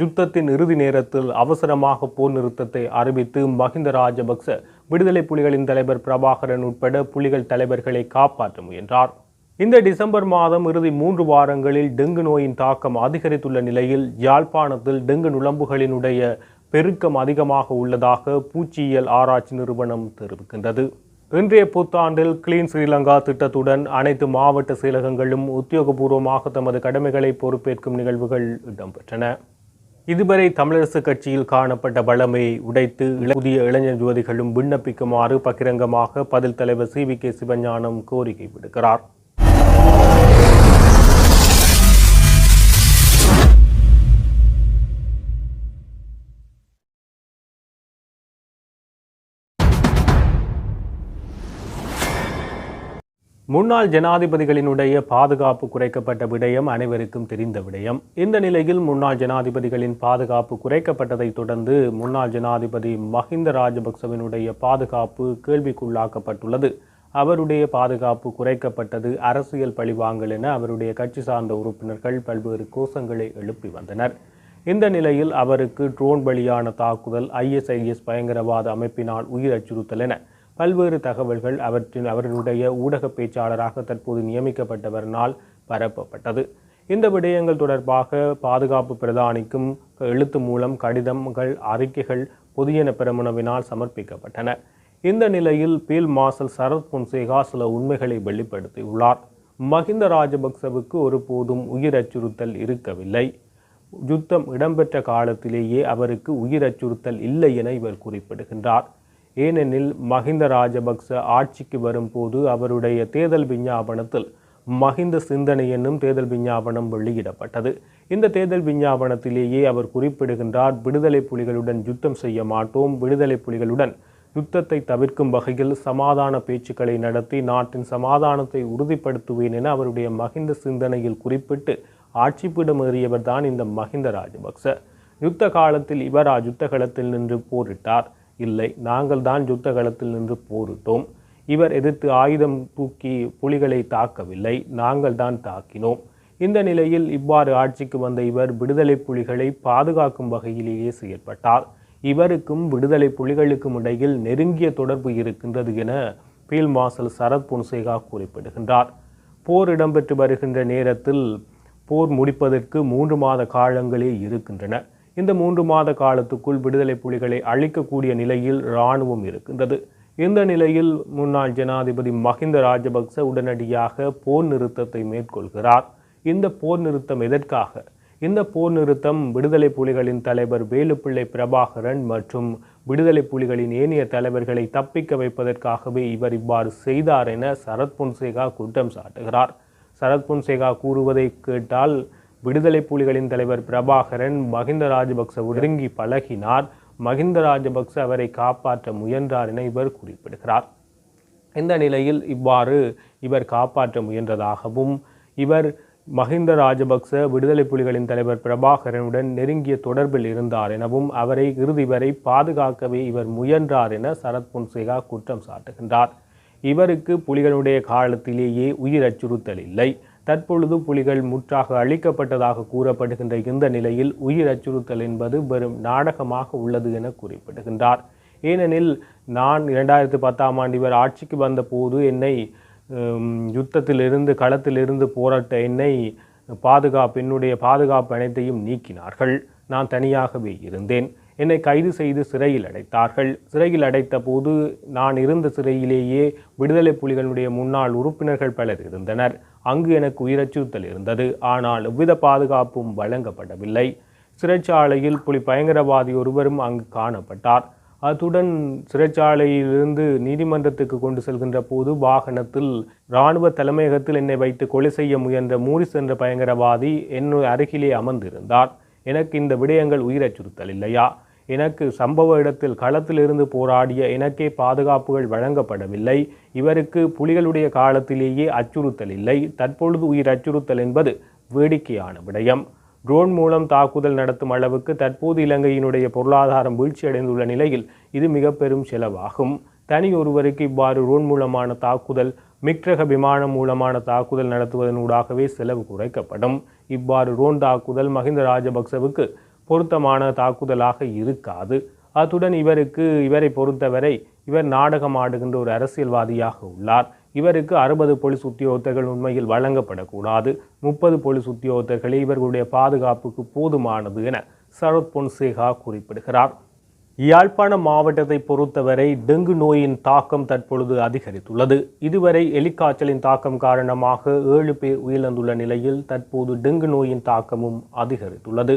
யுத்தத்தின் இறுதி நேரத்தில் அவசரமாக போர் நிறுத்தத்தை அறிவித்து மஹிந்த ராஜபக்ச விடுதலை புலிகளின் தலைவர் பிரபாகரன் உட்பட புலிகள் தலைவர்களை காப்பாற்ற முயன்றார். இந்த டிசம்பர் மாதம் இறுதி மூன்று வாரங்களில் டெங்கு நோயின் தாக்கம் அதிகரித்துள்ள நிலையில் யாழ்ப்பாணத்தில் டெங்கு நுளம்புகளினுடைய பெருக்கம் அதிகமாக உள்ளதாக பூச்சியியல் ஆராய்ச்சி நிறுவனம் தெரிவிக்கின்றது. இன்றைய புத்தாண்டில் கிளீன் ஸ்ரீலங்கா திட்டத்துடன் அனைத்து மாவட்ட செயலகங்களும் உத்தியோகபூர்வமாக தமது கடமைகளை பொறுப்பேற்கும் நிகழ்வுகள் இடம்பெற்றன. இதுவரை தமிழரசு கட்சியில் காணப்பட்ட வளமையை உடைத்து புதிய இளைஞர் ஜோதிகளும் விண்ணப்பிக்குமாறு பகிரங்கமாக பதில் தலைவர் சி வி கே சிவஞானம் கோரிக்கை விடுக்கிறார். முன்னாள் ஜனாதிபதிகளினுடைய பாதுகாப்பு குறைக்கப்பட்ட விடயம் அனைவருக்கும் தெரிந்த விடயம். இந்த நிலையில் முன்னாள் ஜனாதிபதிகளின் பாதுகாப்பு குறைக்கப்பட்டதை தொடர்ந்து முன்னாள் ஜனாதிபதி மஹிந்த ராஜபக்சவினுடைய பாதுகாப்பு கேள்விக்குள்ளாக்கப்பட்டுள்ளது. அவருடைய பாதுகாப்பு குறைக்கப்பட்டது அரசியல் பழிவாங்கல் என அவருடைய கட்சி சார்ந்த உறுப்பினர்கள் பல்வேறு கோஷங்களை எழுப்பி வந்தனர். இந்த நிலையில் அவருக்கு ட்ரோன் வழியான தாக்குதல் ஐஎஸ்ஐஎஸ் பயங்கரவாத அமைப்பினால் உயிர் அச்சுறுத்தல் என பல்வேறு தகவல்கள் அவற்றின் அவர்களுடைய ஊடக பேச்சாளராக தற்போது நியமிக்கப்பட்டவரினால் பரப்பப்பட்டது. இந்த விடயங்கள் தொடர்பாக பாதுகாப்பு பிரதானிக்கும் எழுத்து மூலம் கடிதங்கள் அறிக்கைகள் புதியன பெருமனவினால் சமர்ப்பிக்கப்பட்டன. இந்த நிலையில் பீல் மாசல் சரத் பொன்சேகா சில உண்மைகளை வெளிப்படுத்தியுள்ளார். மஹிந்த ராஜபக்சவுக்கு ஒருபோதும் உயிர் அச்சுறுத்தல் இருக்கவில்லை. யுத்தம் இடம்பெற்ற காலத்திலேயே அவருக்கு உயிர் அச்சுறுத்தல் இல்லை என இவர் குறிப்பிடுகின்றார். ஏனெனில் மஹிந்த ராஜபக்ச ஆட்சிக்கு வரும்போது அவருடைய தேர்தல் விஞ்ஞாபனத்தில் மஹிந்த சிந்தனை என்னும் தேர்தல் விஞ்ஞாபனம் வெளியிடப்பட்டது. இந்த தேர்தல் விஞ்ஞாபனத்திலேயே அவர் குறிப்பிடுகின்றார் விடுதலை புலிகளுடன் யுத்தம் செய்ய மாட்டோம். விடுதலை புலிகளுடன் யுத்தத்தை தவிர்க்கும் வகையில் சமாதான பேச்சுக்களை நடத்தி நாட்டின் சமாதானத்தை உறுதிப்படுத்துவேன் என அவருடைய மஹிந்த சிந்தனையில் குறிப்பிட்டு ஆட்சிப்பிடம் ஏறியவர் தான் இந்த மஹிந்த ராஜபக்ச. யுத்த காலத்தில் இவர் யுத்த களத்தில் நின்று போரிட்டார். இல்லை. நாங்கள் தான் யுத்த களத்தில் நின்று போரிட்டோம். இவர் எதிர்த்து ஆயுதம் தூக்கி புலிகளை தாக்கவில்லை. நாங்கள் தான் தாக்கினோம். இந்த நிலையில் இவ்வாறு ஆட்சிக்கு வந்த இவர் விடுதலை புலிகளை பாதுகாக்கும் வகையிலேயே செயற்பட்டார். இவருக்கும் விடுதலை புலிகளுக்கும் இடையில் நெருங்கிய தொடர்பு இருக்கின்றது என பீல் மார்ஷல் சரத் பொன்சேகா குறிப்பிடுகின்றார். போர் இடம்பெற்று வருகின்ற நேரத்தில் போர் முடிப்பதற்கு மூன்று மாத காலங்களே இருக்கின்றன. இந்த மூன்று மாத காலத்துக்குள் விடுதலை புலிகளை அழிக்கக்கூடிய நிலையில் இராணுவம் இருக்கின்றது. இந்த நிலையில் முன்னாள் ஜனாதிபதி மஹிந்த ராஜபக்ச உடனடியாக போர் நிறுத்தத்தை மேற்கொள்கிறார். இந்த போர் நிறுத்தம் எதற்காக? இந்த போர் நிறுத்தம் விடுதலை புலிகளின் தலைவர் வேலுப்பிள்ளை பிரபாகரன் மற்றும் விடுதலை புலிகளின் ஏனைய தலைவர்களை தப்பிக்க வைப்பதற்காகவே இவர் இவ்வாறு செய்தார் என சரத் பொன்சேகா குற்றம் சாட்டுகிறார். சரத் பொன்சேகா கூறுவதை கேட்டால் விடுதலை புலிகளின் தலைவர் பிரபாகரன் மஹிந்த ராஜபக்ச ஒடுங்கி பழகினார். மஹிந்த ராஜபக்ச அவரை காப்பாற்ற முயன்றார் என இவர் குறிப்பிடுகிறார். இந்த நிலையில் இவ்வாறு இவர் காப்பாற்ற முயன்றதாகவும் இவர் மஹிந்த ராஜபக்ச விடுதலை புலிகளின் தலைவர் பிரபாகரனுடன் நெருங்கிய தொடர்பில் இருந்தார் எனவும் அவரை இறுதி வரை பாதுகாக்கவே இவர் முயன்றார் என சரத் பொன்சேகா குற்றம் சாட்டுகின்றார். இவருக்கு புலிகளுடைய காலத்திலேயே உயிர் அச்சுறுத்தல் இல்லை. தற்பொழுது புலிகள் முற்றாக அழிக்கப்பட்டதாக கூறப்படுகின்ற இந்த நிலையில் உயிர் அச்சுறுத்தல் என்பது வெறும் நாடகமாக உள்ளது என குறிப்பிடுகின்றார். ஏனெனில் நான் இரண்டாயிரத்து பத்தாம் ஆண்டு இவர் ஆட்சிக்கு வந்த போது என்னை யுத்தத்திலிருந்து களத்திலிருந்து போராட்ட என்னை பாதுகாப்பு என்னுடைய பாதுகாப்பு அனைத்தையும் நீக்கினார்கள். நான் தனியாகவே இருந்தேன். என்னை கைது செய்து சிறையில் அடைத்தார்கள். சிறையில் அடைத்த போது நான் இருந்த சிறையிலேயே விடுதலை புலிகளுடைய முன்னாள் உறுப்பினர்கள் பலர் இருந்தனர். அங்கு எனக்கு உயிரச்சுறுத்தல் இருந்தது. ஆனால் எவ்வித பாதுகாப்பும் வழங்கப்படவில்லை. சிறைச்சாலையில் புலி பயங்கரவாதி ஒருவரும் அங்கு காணப்பட்டார். அத்துடன் சிறைச்சாலையிலிருந்து நீதிமன்றத்துக்கு கொண்டு செல்கின்ற போது வாகனத்தில் இராணுவ தலைமையகத்தில் என்னை வைத்து கொலை செய்ய முயன்ற மூரிஸ் என்ற பயங்கரவாதி என்னுடைய அருகிலே அமர்ந்திருந்தார். எனக்கு இந்த விடயங்கள் உயிரச்சுறுத்தல் இல்லையா? எனக்கு சம்பவ இடத்தில் களத்திலிருந்து போராடிய எனக்கே பாதுகாப்புகள் வழங்கப்படவில்லை. இவருக்கு புலிகளுடைய காலத்திலேயே அச்சுறுத்தல் இல்லை. தற்பொழுது உயிர் அச்சுறுத்தல் என்பது வேடிக்கையான விடயம். ட்ரோன் மூலம் தாக்குதல் நடத்தும் அளவுக்கு தற்போது இலங்கையினுடைய பொருளாதாரம் வீழ்ச்சியடைந்துள்ள நிலையில் இது மிக பெரும் செலவாகும். தனி ஒருவருக்கு இவ்வாறு ட்ரோன் மூலமான தாக்குதல் மிக்ரக விமானம் மூலமான தாக்குதல் நடத்துவதனூடாகவே செலவு குறைக்கப்படும். இவ்வாறு ரோன் தாக்குதல் மஹிந்த ராஜபக்சவுக்கு பொருத்தமான தாக்குதலாக இருக்காது. அத்துடன் இவருக்கு இவரை பொறுத்தவரை இவர் நாடகம் ஆடுகின்ற ஒரு அரசியல்வாதியாக உள்ளார். இவருக்கு அறுபது போலீஸ் உத்தியோகத்தர்கள் உண்மையில் வழங்கப்படக்கூடாது. முப்பது போலீஸ் உத்தியோகத்தர்களே இவர்களுடைய பாதுகாப்புக்கு போதுமானது என சரத் பொன்சேகா குறிப்பிடுகிறார். யாழ்ப்பாண மாவட்டத்தை பொறுத்தவரை டெங்கு நோயின் தாக்கம் தற்பொழுது அதிகரித்துள்ளது. இதுவரை எலிக்காய்ச்சலின் தாக்கம் காரணமாக ஏழு பேர் உயிரிழந்துள்ள நிலையில் தற்போது டெங்கு நோயின் தாக்கமும் அதிகரித்துள்ளது.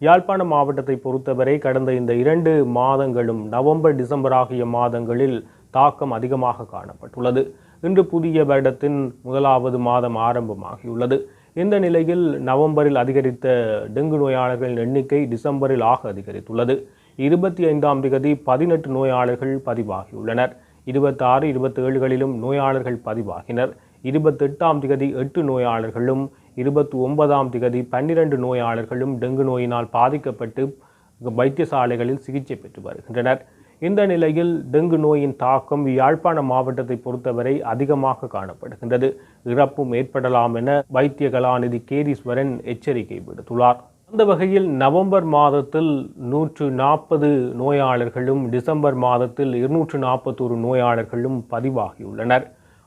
யாழ்ப்பாணம் மாவட்டத்தை பொறுத்தவரை கடந்த இந்த இரண்டு மாதங்களும் நவம்பர் டிசம்பர் ஆகிய மாதங்களில் தாக்கம் அதிகமாக காணப்பட்டுள்ளது. இன்று புதிய வருடத்தின் முதலாவது மாதம் ஆரம்பமாகியுள்ளது. இந்த நிலையில் நவம்பரில் அதிகரித்த டெங்கு நோயாளர்களின் எண்ணிக்கை டிசம்பரில் ஆக அதிகரித்துள்ளது. இருபத்தி ஐந்தாம் திகதி பதினெட்டு நோயாளர்கள் பதிவாகியுள்ளனர். இருபத்தாறு இருபத்தேழுகளிலும் நோயாளர்கள் பதிவாகினர். இருபத்தெட்டாம் திகதி எட்டு நோயாளர்களும் இருபத்தி ஒன்பதாம் திகதி பன்னிரண்டு நோயாளர்களும் டெங்கு நோயினால் பாதிக்கப்பட்டு வைத்தியசாலைகளில் சிகிச்சை பெற்று வருகின்றனர். இந்த நிலையில் டெங்கு நோயின் தாக்கம் யாழ்ப்பாண மாவட்டத்தை பொறுத்தவரை அதிகமாக காணப்படுகின்றது. இறப்பும் ஏற்படலாம் என வைத்திய கலாநிதி கேதீஸ்வரன் எச்சரிக்கை விடுத்துள்ளார். அந்த வகையில் நவம்பர் மாதத்தில் நூற்று நாற்பது நோயாளர்களும் டிசம்பர் மாதத்தில் இருநூற்று நாற்பத்தோரு நோயாளர்களும் பதிவாகியுள்ளனர்.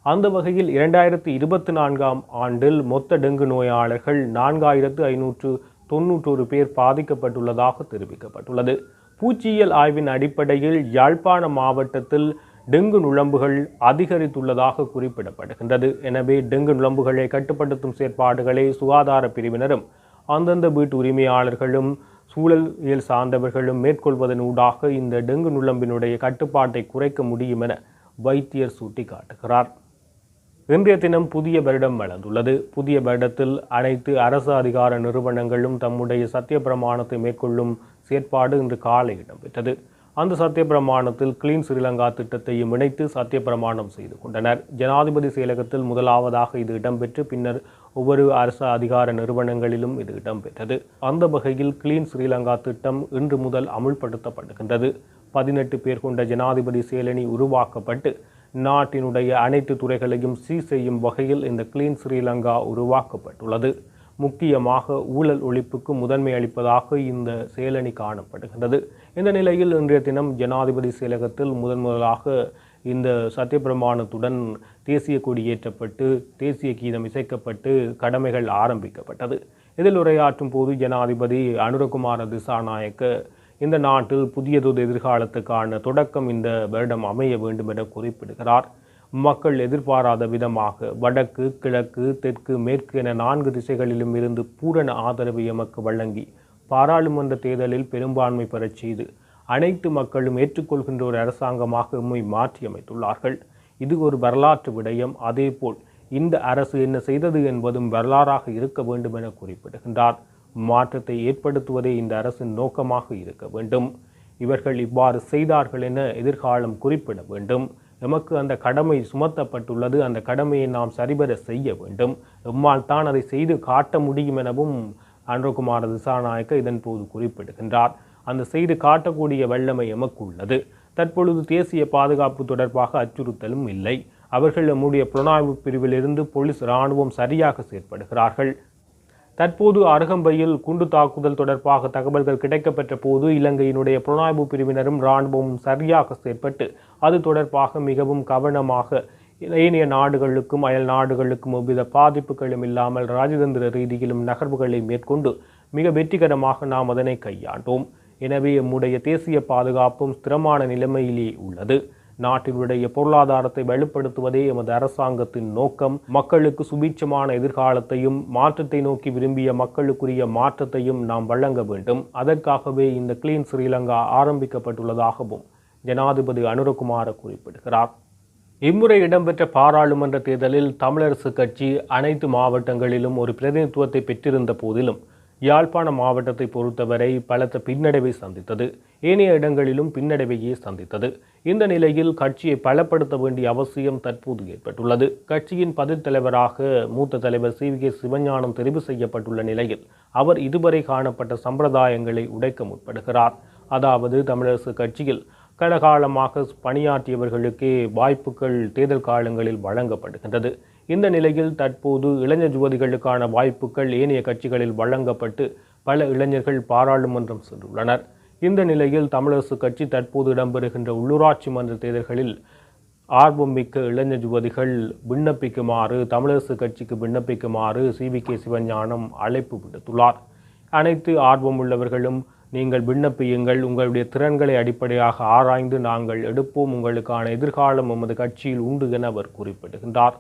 அந்த வகையில் இரண்டாயிரத்தி இருபத்தி நான்காம் ஆண்டில் மொத்த டெங்கு நோயாளர்கள் நான்காயிரத்து ஐநூற்று தொன்னூற்றொரு பேர் பாதிக்கப்பட்டுள்ளதாக தெரிவிக்கப்பட்டுள்ளது. பூச்சியியல் ஆய்வின் அடிப்படையில் யாழ்ப்பாண மாவட்டத்தில் டெங்கு நுழம்புகள் அதிகரித்துள்ளதாக குறிப்பிடப்படுகின்றது. எனவே டெங்கு நுழம்புகளை கட்டுப்படுத்தும் செயற்பாடுகளை சுகாதார பிரிவினரும் அந்தந்த வீட்டு உரிமையாளர்களும் சூழலியல் சார்ந்தவர்களும் மேற்கொள்வதன் ஊடாக இந்த டெங்கு நுழம்பினுடைய கட்டுப்பாட்டை குறைக்க முடியும் என வைத்தியர் சுட்டிக்காட்டுகிறார். இன்றைய தினம் புதிய வருடம் வளர்ந்துள்ளது. புதிய வருடத்தில் அனைத்து அரசு அதிகார நிறுவனங்களும் தம்முடைய சத்திய பிரமாணத்தை மேற்கொள்ளும் செயற்பாடு இன்று காலை இடம்பெற்றது. அந்த சத்திய பிரமாணத்தில் கிளீன் ஸ்ரீலங்கா திட்டத்தையும் இணைத்து சத்திய பிரமாணம் செய்து கொண்டனர். ஜனாதிபதி செயலகத்தில் முதலாவதாக இது இடம்பெற்று பின்னர் ஒவ்வொரு அரசு அதிகார நிறுவனங்களிலும் இது இடம்பெற்றது. அந்த வகையில் கிளீன் ஸ்ரீலங்கா திட்டம் இன்று முதல் அமுல்படுத்தப்படுகின்றது. பதினெட்டு பேர் கொண்ட ஜனாதிபதி செயலணி உருவாக்கப்பட்டு நாட்டினுடைய அனைத்து துறைகளையும் சீர் செய்யும் வகையில் இந்த கிளீன் ஸ்ரீலங்கா உருவாக்கப்பட்டுள்ளது. முக்கியமாக ஊழல் ஒழிப்புக்கு முதன்மை அளிப்பதாக இந்த செயலணி காணப்படுகின்றது. இந்த நிலையில் இன்றைய தினம் ஜனாதிபதி செயலகத்தில் முதன் முதலாக இந்த சத்தியபிரமாணத்துடன் தேசிய கொடி ஏற்றப்பட்டு தேசிய கீதம் இசைக்கப்பட்டு கடமைகள் ஆரம்பிக்கப்பட்டது. இதில் உரையாற்றும் போது ஜனாதிபதி அனுரகுமார திசாநாயக்க இந்த நாட்டில் புதியதொரு எதிர்காலத்துக்கான தொடக்கம் இந்த வருடம் அமைய வேண்டும் என குறிப்பிடுகிறார். மக்கள் எதிர்பாராத விதமாக வடக்கு கிழக்கு தெற்கு மேற்கு என நான்கு திசைகளிலும் இருந்து பூரண ஆதரவு எமக்கு வழங்கி பாராளுமன்ற தேர்தலில் பெரும்பான்மை பெறச் செய்து அனைத்து மக்களும் ஏற்றுக்கொள்கின்ற ஒரு அரசாங்கமாக எம்மை மாற்றியமைத்துள்ளார்கள் இது ஒரு வரலாற்று விடயம். அதேபோல் இந்த அரசு என்ன செய்தது என்பதும் வரலாறாக இருக்க வேண்டும் என குறிப்பிடுகின்றார். மாற்றத்தை ஏற்படுத்துவதே இந்த அரசின் நோக்கமாக இருக்க வேண்டும். இவர்கள் இவ்வாறு செய்தார்கள் என எதிர்காலம் குறிப்பிட வேண்டும். எமக்கு அந்த கடமை சுமத்தப்பட்டுள்ளது. அந்த கடமையை நாம் சரிபெற செய்ய வேண்டும். எம்மால் தான் அதை செய்து காட்ட முடியும் எனவும் அன்றகுமார திசாநாயக்க இதன் போது குறிப்பிடுகின்றார். அந்த செய்து காட்டக்கூடிய வல்லமை எமக்கு உள்ளது தற்பொழுது தேசிய பாதுகாப்பு தொடர்பாக அச்சுறுத்தலும் இல்லை. அவர்கள் நம்முடைய புலனாய்வு பிரிவிலிருந்து போலீஸ் இராணுவம் சரியாக செயற்படுகிறார்கள். தற்போது அருகம்பையில் குண்டு தாக்குதல் தொடர்பாக தகவல்கள் கிடைக்கப்பெற்ற போது இலங்கையினுடைய புலனாய்வு பிரிவினரும் இராணுவமும் சரியாக செயற்பட்டு அது தொடர்பாக மிகவும் கவனமாக ஏனைய நாடுகளுக்கும் அயல் நாடுகளுக்கும் எவ்வித பாதிப்புகளும் இல்லாமல் ராஜதந்திர ரீதியிலும் நகர்வுகளை மேற்கொண்டு மிக வெற்றிகரமாக நாம் அதனை கையாண்டோம். எனவே எம்முடைய தேசிய பாதுகாப்பும் ஸ்திரமான நிலைமையிலே உள்ளது. நாட்டினுடைய பொருளாதாரத்தை வலுப்படுத்துவதே எமது அரசாங்கத்தின் நோக்கம். மக்களுக்கு சுபீட்சமான எதிர்காலத்தையும் மாற்றத்தை நோக்கி விரும்பிய மக்களுக்குரிய மாற்றத்தையும் நாம் வழங்க வேண்டும். அதற்காகவே இந்த கிளீன் ஸ்ரீலங்கா ஆரம்பிக்கப்பட்டுள்ளதாகவும் ஜனாதிபதி அனுரகுமார குறிப்பிடுகிறார். இம்முறை இடம்பெற்ற பாராளுமன்ற தேர்தலில் தமிழரசு கட்சி அனைத்து மாவட்டங்களிலும் ஒரு பிரதிநிதித்துவத்தை பெற்றிருந்த போதிலும் யாழ்ப்பாண மாவட்டத்தை பொறுத்தவரை பலத்த பின்னடைவை சந்தித்தது. ஏனைய இடங்களிலும் பின்னடைவையே சந்தித்தது. இந்த நிலையில் கட்சியை பலப்படுத்த வேண்டிய அவசியம் தற்போது ஏற்பட்டுள்ளது. கட்சியின் பதில் தலைவராக மூத்த தலைவர் சி. வி. கே. சிவஞானம் தெரிவு செய்யப்பட்டுள்ள நிலையில் அவர் இதுவரை காணப்பட்ட சம்பிரதாயங்களை உடைக்க முற்படுகிறார். அதாவது தமிழரசு கட்சியில் கடகாலமாக பணியாற்றியவர்களுக்கே வாய்ப்புகள் தேர்தல் காலங்களில் வழங்கப்படுகின்றது. இந்த நிலையில் தற்போது இளைஞர் யுவதிகளுக்கான வாய்ப்புகள் ஏனைய கட்சிகளில் வழங்கப்பட்டு பல இளைஞர்கள் பாராளுமன்றம் சென்றுள்ளனர். இந்த நிலையில் தமிழரசு கட்சி தற்போது இடம்பெறுகின்ற உள்ளூராட்சி மன்ற தேர்தல்களில் ஆர்வம் மிக்க இளைஞர் யுவதிகள் விண்ணப்பிக்குமாறு தமிழரசு கட்சிக்கு விண்ணப்பிக்குமாறு சிவி கே. சிவஞானம் அழைப்பு விடுத்துள்ளார். அனைத்து ஆர்வமுள்ளவர்களும் நீங்கள் விண்ணப்பியுங்கள் உங்களுடைய திறன்களை அடிப்படையாக ஆராய்ந்து நாங்கள் எடுப்போம் உங்களுக்கான எதிர்காலம் எமது கட்சியில் உண்டு என அவர் குறிப்பிடுகின்றார்.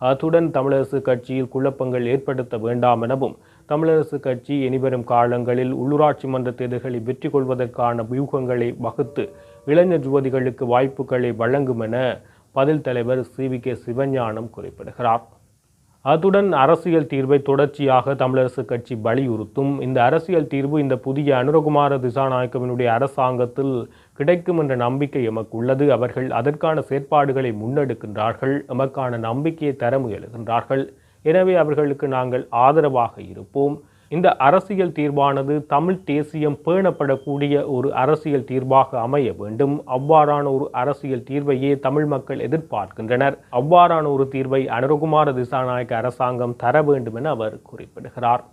அத்துடன் தமிழரசு கட்சியில் குழப்பங்கள் ஏற்படுத்த வேண்டாம் எனவும் தமிழரசு கட்சி இனிவரும் காலங்களில் உள்ளூராட்சி மன்ற தேர்தல்களை வெற்றி கொள்வதற்கான வியூகங்களை வகுத்து இளைஞர் யுவதிகளுக்கு வாய்ப்புகளை வழங்கும் என பதில் தலைவர் சி வி கே சிவஞானம் குறிப்பிடுகிறார். அத்துடன் அரசியல் தீர்வை தொடர்ச்சியாக தமிழரசு கட்சி வலியுறுத்தும். இந்த அரசியல் தீர்வு இந்த புதிய அனுரகுமார திசாநாயக்கவினுடைய அரசாங்கத்தில் கிடைக்கும் என்ற நம்பிக்கை எமக்கு உள்ளது அவர்கள் அதற்கான செயற்பாடுகளை முன்னெடுக்கின்றார்கள். எமக்கான நம்பிக்கையை தர முயலுகின்றார்கள். எனவே அவர்களுக்கு நாங்கள் ஆதரவாக இருப்போம். இந்த அரசியல் தீர்வானது தமிழ் தேசியம் பேணப்படக்கூடிய ஒரு அரசியல் தீர்வாக அமைய வேண்டும். அவ்வாறான ஒரு அரசியல் தீர்வையே தமிழ் மக்கள் எதிர்பார்க்கின்றனர். அவ்வாறான ஒரு தீர்வை அனுரகுமார திசாநாயக்க அரசாங்கம் தர வேண்டும் என அவர் குறிப்பிடுகிறார்.